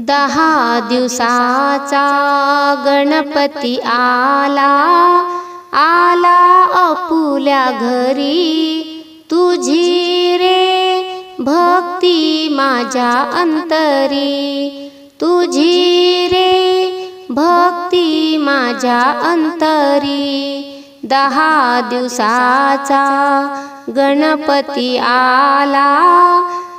दहा दिवसाचा गणपती आला. आला अपुल्या घरी. तुझी रे भक्ती माझ्या अंतरी. तुझी रे भक्ती माझ्या अंतरी. दहा दिवसाचा गणपती आला.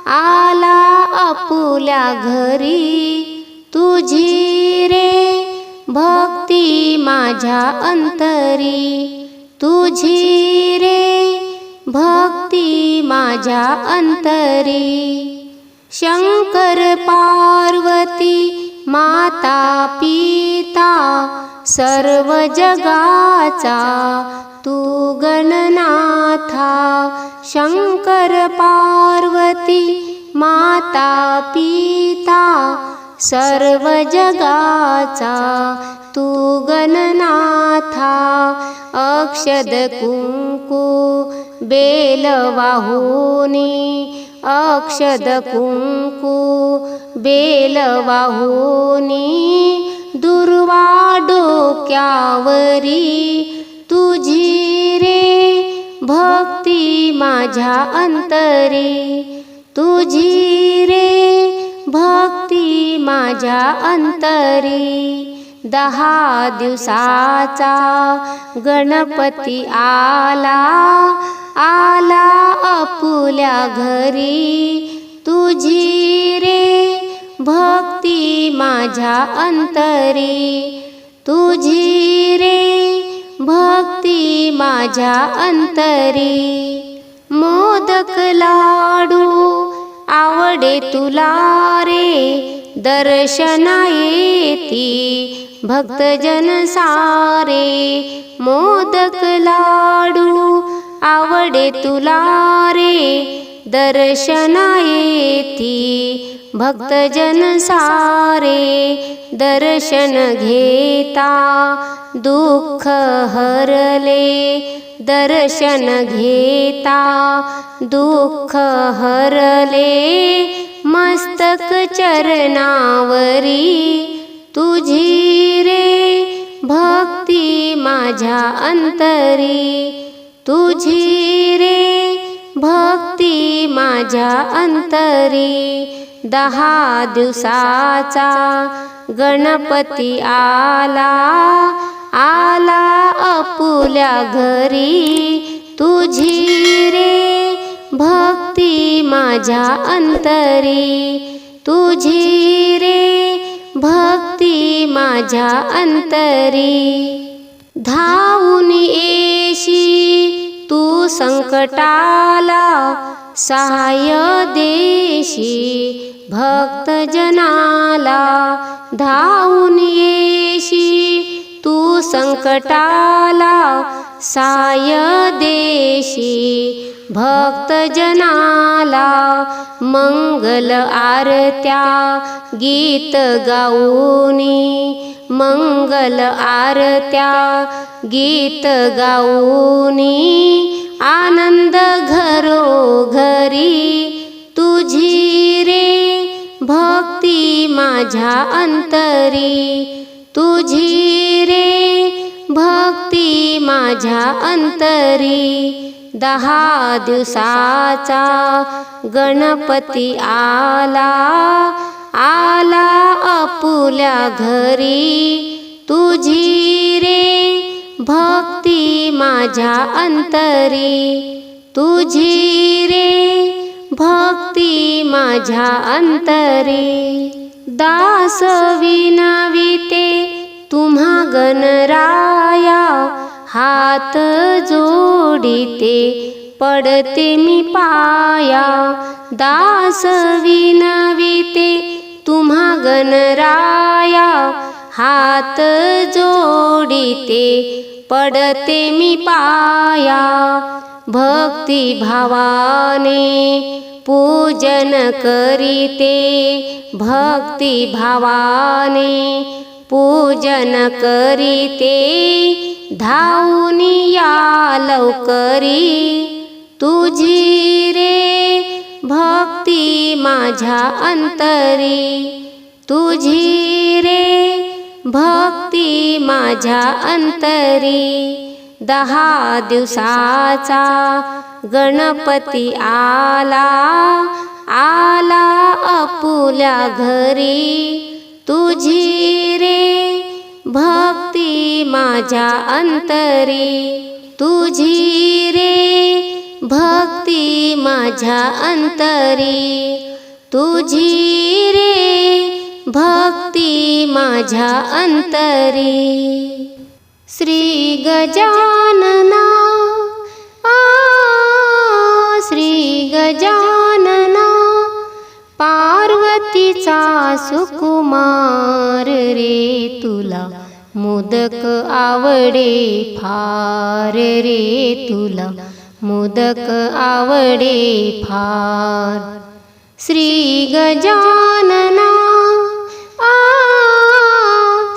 आला आपल्या घरी तुझी रे भक्ती माझ्या अंतरी. तुझी रे भक्ती माझ्या अंतरी. शंकर पार्वती माता पिता सर्व जगाचा तू गणनाथा. शंकर माता पिता सर्व जगाचा तू गणनाथा अक्षद कुंकू बेल वाहुनी अक्षद कुंकू बेल वाहुनी दुर्वा डोक्यावरी तुझी रे भक्ती माझ्या अंतरी. तुझी रे भक्ती माझ्या अंतरी. दहा दिवसाचा गणपती आला आला आपुल्या घरी. तुझी रे भक्ती माझ्या अंतरी. तुझी रे भक्ती माझ्या अंतरी. मोदक लाडू आवडे तुला रे दर्शना येती भक्तजन सारे. मोदक लाडू आवडे तुला रे दर्शना येती भक्तजन सारे. दर्शन घेता दुःख हरले दर्शन घेता दुःख हरले मस्तक चरणावरी तुझी रे भक्ती माझ्या अंतरी तुझी रे भक्ती माझ्या अंतरी दहा दिवसाचा गणपती आला आला अपुल्या घरी. तुझी रे भक्ती माझ्या अंतरी. तुझी रे भक्ती माझ्या अंतरी. धावून येशी तू संकटाला सहाय देशी. भक्तजनाला धावून येशी तू संकटाला साय देशी भक्तजनाला मंगल आरत्या गीत गाऊनी मंगल आरत्या गीत गाऊनी आनंद घरो घरी तुझी रे भक्ती माझ्या अंतरी तुझी रे भक्ती माझ्या अंतरी. दहा दिवसाचा गणपती आला आला अपुल्या घरी. तुझी रे भक्ती माझ्या अंतरी. तुझी रे भक्ती माझ्या अंतरी. दास विनविते तुम्हा गणराया हात जोडिते पडते मी पाया. दास विनविते तुम्हा गणराया हात जोडिते पडते मी पाया. भक्ती भावाने पूजन करीते भक्ती भावाने पूजन करीते धावून या लवकरी. तुझी रे भक्ती माझ्या अंतरी. तुझी रे भक्ती माझ्या अंतरी. दहा दिवसाचा गणपती आला आला आपुल्या घरी. तुझी रे भक्ती माझ्या अंतरी. तुझी रे भक्ती माझ्या अंतरी. तुझी रे भक्ती माझ्या अंतरी. श्री गजानना आ श्री गजानना पतीचा सुकुमार रे तुला. मोदक आवडे फार रे तुला. मोदक आवडे फार. श्री गजानना आ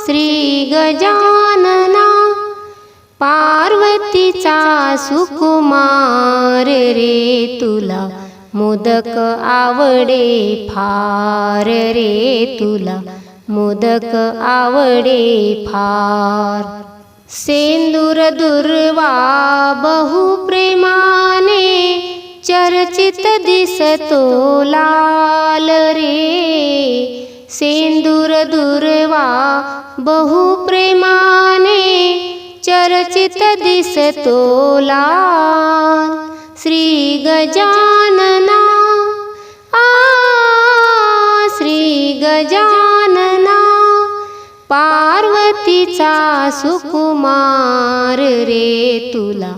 श्री गजानना पार्वतीचा सुकुमार रे तुला. मोदक आवडे फार रे तुला. मोदक आवडे फार. सेंदूर दुर्वा बहु प्रेमाने चर्चित दिसतो लाल रे. सेंदूर दुर्वा बहु प्रेमाने चर्चित दिसतो लाल. श्री गजा पार्वतीचा सुकुमार रे तुला.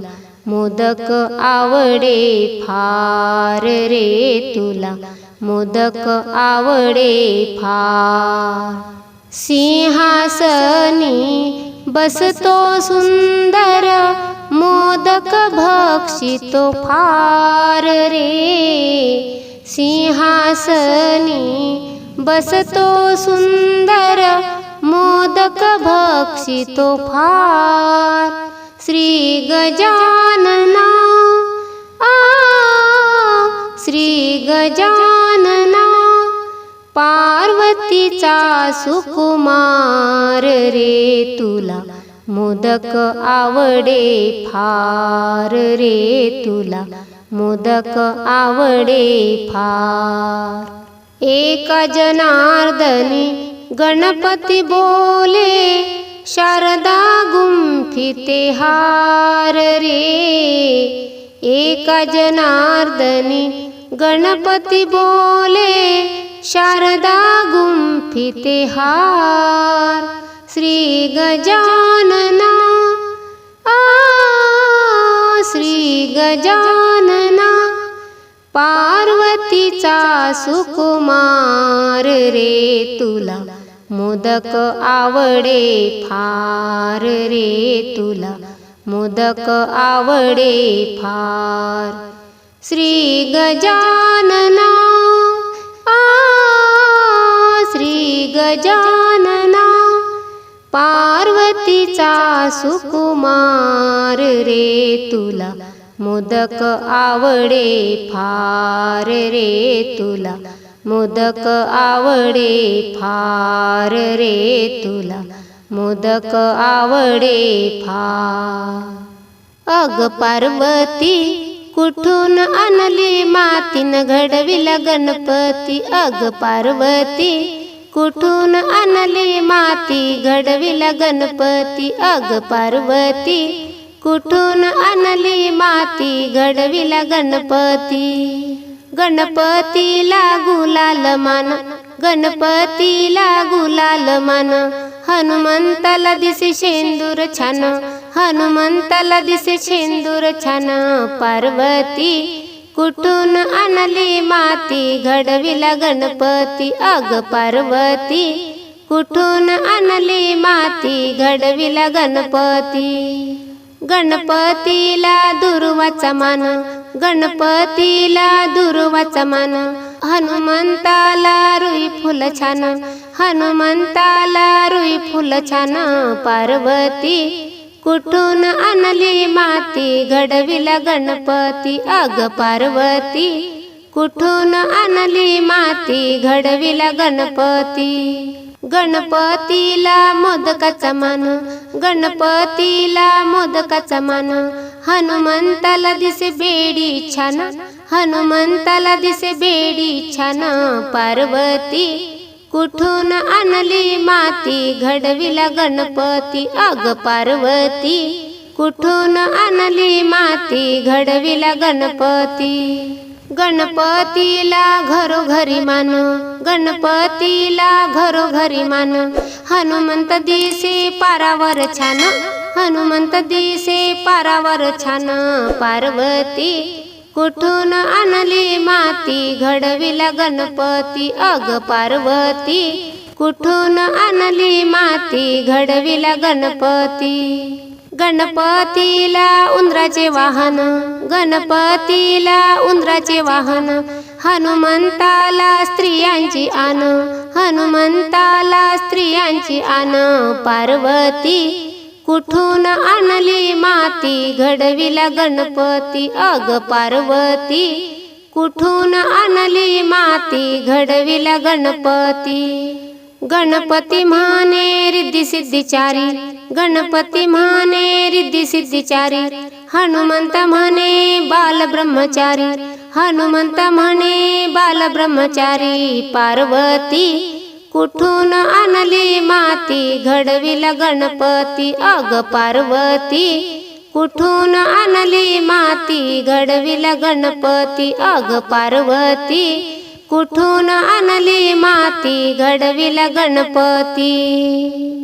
मोदक आवडे फार रे तुला. मोदक आवडे फार. सिंहासनी बसतो सुंदर मोदक भक्षितो फार रे. सिंहासनी बसतो सुंदर मोदक भक्षितो फार श्री गजानना आ श्री गजानना पार्वतीचा सुकुमार रे तुला मोदक आवडे फार रे तुला मोदक आवडे फार. एका जनार्दनी गणपती बोले शारदा गुंफिते हार रे. एका जनार्दनी गणपती बोले शारदा गुंफिते हार. श्री गजानना आ श्री गजानना पार्वतीचा सुकुमार रे तुला. मोदक आवडे फार रे तुला. मोदक आवडे फार. श्री गजानना आ श्री गजानना पार्वतीचा सुकुमार रे तुला. मोदक आवडे फार रे तुला. मोदक आवडे फार रे तुला. मोदक आवडे फार. अग पार्वती कुठून आणली मातीन घडविला गणपती? अग पार्वती कुठून आणली माती घडविला गणपती? अग पार्वती कुठून आणली माती घडविला गणपती? गणपतीला गुलाल मान गणपतीला गुलाल मान. हनुमंताला दिसे शेंदूर छान हनुमंताला दिसे शेंदूर छान. पार्वती कुठून आणली माती? घडविला गणपती अग पार्वती. कुठून आणली माती? घडविला गणपती. गणपतीला दुर्वाचा मान गणपतीला दुर्वाचा मान हनुमंताला रुई फुल छान हनुमंताला रुई फुल छान पार्वती कुठून आणली माती घडविला गणपती अग पार्वती कुठून आणली माती घडविला गणपती. गणपतीला मोदकाचा मान गणपतीला मोदकाचा मान हनुमंताला दिसे बेडी छान हनुमंताला दिसे बेडी छान. पार्वती कुठून आणली माती? घडविला गणपती अग पार्वती. कुठून आणली माती? घडविला गणपती. गणपतीला घरोघरी मान गणपतीला घरोघरी मान. हनुमंत दिसे पारावर छान हनुमंत दिसे पारावर छान पार्वती. कुठून आणली माती? घडविला गणपती अग पार्वती. कुठून आणली माती? घडविला गणपती. गणपतीला उंदराचे वाहन गणपतीला उंदराचे वाहन. हनुमंताला स्त्रियांची आन हनुमंताला स्त्रियांची आन. पार्वती कुठून आणली माती? घडविला गणपती अग पार्वती. कुठून आणली माती? घडविला गणपती. गणपती म्हणे रिद्धी सिद्धीचारी गणपती म्हणे रिद्धी सिद्धीचारी हनुमंत म्हणे बाल ब्रह्मचारी. हनुमंत म्हणे बाल ब्रह्मचारी पार्वती. कुठून आणली माती? घडविला गणपती अग पार्वती. कुठून आणली माती? घडविला गणपती अग पार्वती. कुठून आणली माती? घडविला गणपती.